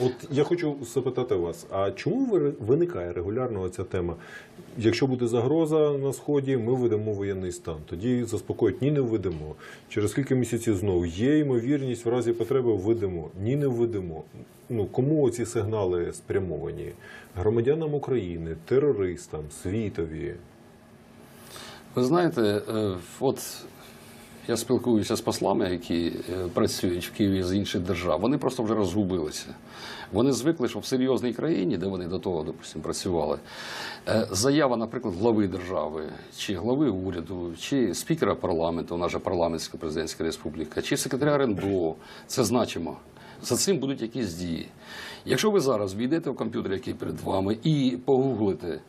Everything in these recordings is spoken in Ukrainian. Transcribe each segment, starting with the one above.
От я хочу запитати вас: а чому ви- виникає регулярно ця тема? Якщо буде загроза на сході, ми введемо воєнний стан. Тоді заспокоїть, ні, не введемо. Через кілька місяців знову є ймовірність, в разі потреби введемо, ні, не введемо. Ну кому ці сигнали спрямовані? Громадянам України, терористам, світові. Ви знаєте, е, от я спілкуюся з послами, які е, працюють в Києві з інших держав. Вони просто вже розгубилися. Вони звикли, що в серйозній країні, де вони до того, допустимо, працювали, е, заява, наприклад, глави держави, чи глави уряду, чи спікера парламенту, у нас же парламентська президентська республіка, чи секретаря РНБО, це значимо. За цим будуть якісь дії. Якщо ви зараз війдете в комп'ютер, який перед вами, і погуглите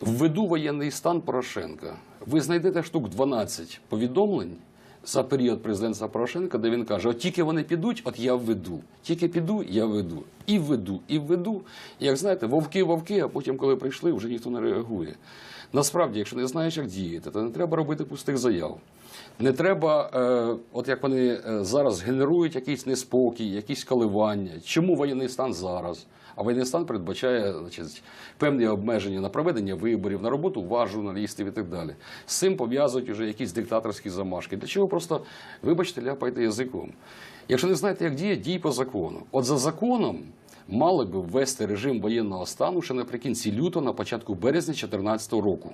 Введу воєнний стан Порошенка. Ви знайдете штук 12 повідомлень за період президентства Порошенка, де він каже: от тільки вони підуть, от я введу. Тільки піду, я введу. І введу, і введу. І, як знаєте, вовки, вовки, а потім, коли прийшли, вже ніхто не реагує. Насправді, якщо не знаєш, як діяти, то не треба робити пустих заяв. Не треба, е, от як вони е, зараз генерують якийсь неспокій, якісь коливання. Чому воєнний стан зараз? А воєнний стан передбачає значить, певні обмеження на проведення виборів, на роботу ваш журналістів і так далі. З цим пов'язують вже якісь диктаторські замашки. Для чого просто, вибачте, ляпайте язиком. Якщо не знаєте, як діє, дій по закону. От за законом мали би ввести режим воєнного стану ще наприкінці лютого, на початку березня 2014 року.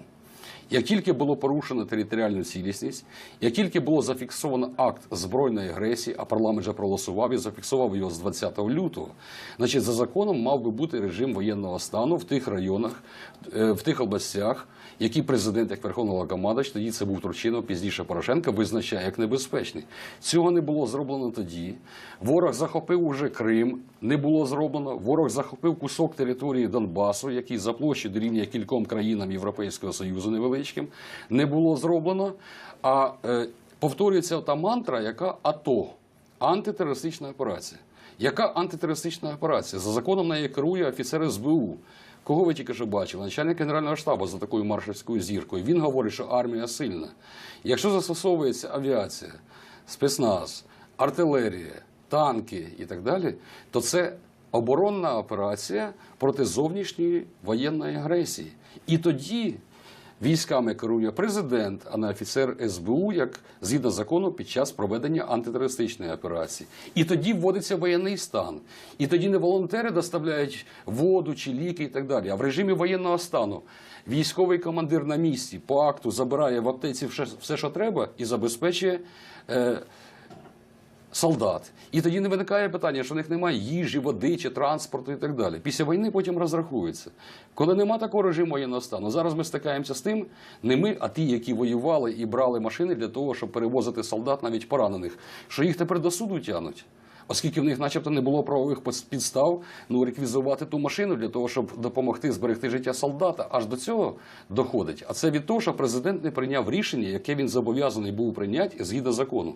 Як тільки було порушено територіальну цілісність, як тільки було зафіксовано акт збройної агресії, а парламент вже проголосував і зафіксував його з 20 лютого, значить за законом мав би бути режим воєнного стану в тих районах, е, в тих областях, які президент, як Верховний Головнокомандувач, тоді це був Турчинов, пізніше Порошенка, визначає як небезпечний. Цього не було зроблено тоді. Ворог захопив уже Крим, не було зроблено. Ворог захопив кусок території Донбасу, який за площі дорівнює кільком країнам Європейського Союзу невеличким, не було зроблено. А е, повторюється та мантра, яка АТО антитерористична операція. Яка антитерористична операція? За законом нею керує офіцер СБУ. Кого ви тільки що бачили? Начальник Генерального штабу за такою маршальською зіркою. Він говорить, що армія сильна. Якщо застосовується авіація, спецназ, артилерія, танки і так далі, то це оборонна операція проти зовнішньої воєнної агресії. І тоді Військами керує президент, а не офіцер СБУ, як згідно закону під час проведення антитерористичної операції. І тоді вводиться воєнний стан. І тоді не волонтери доставляють воду чи ліки і так далі. А в режимі воєнного стану військовий командир на місці по акту забирає в аптеці все, що треба, і забезпечує. Е, солдат. І тоді не виникає питання, що в них немає їжі, води чи транспорту і так далі. Після війни потім розрахуються. Коли нема такого режиму воєнного стану, зараз ми стикаємося з тим, не ми, а ті, які воювали і брали машини для того, щоб перевозити солдат, навіть поранених, що їх тепер до суду тягнуть. Оскільки в них, начебто, не було правових підстав ну, реквізувати ту машину для того, щоб допомогти зберегти життя солдата, аж до цього доходить. А це від того, що президент не прийняв рішення, яке він зобов'язаний був прийняти згідно закону.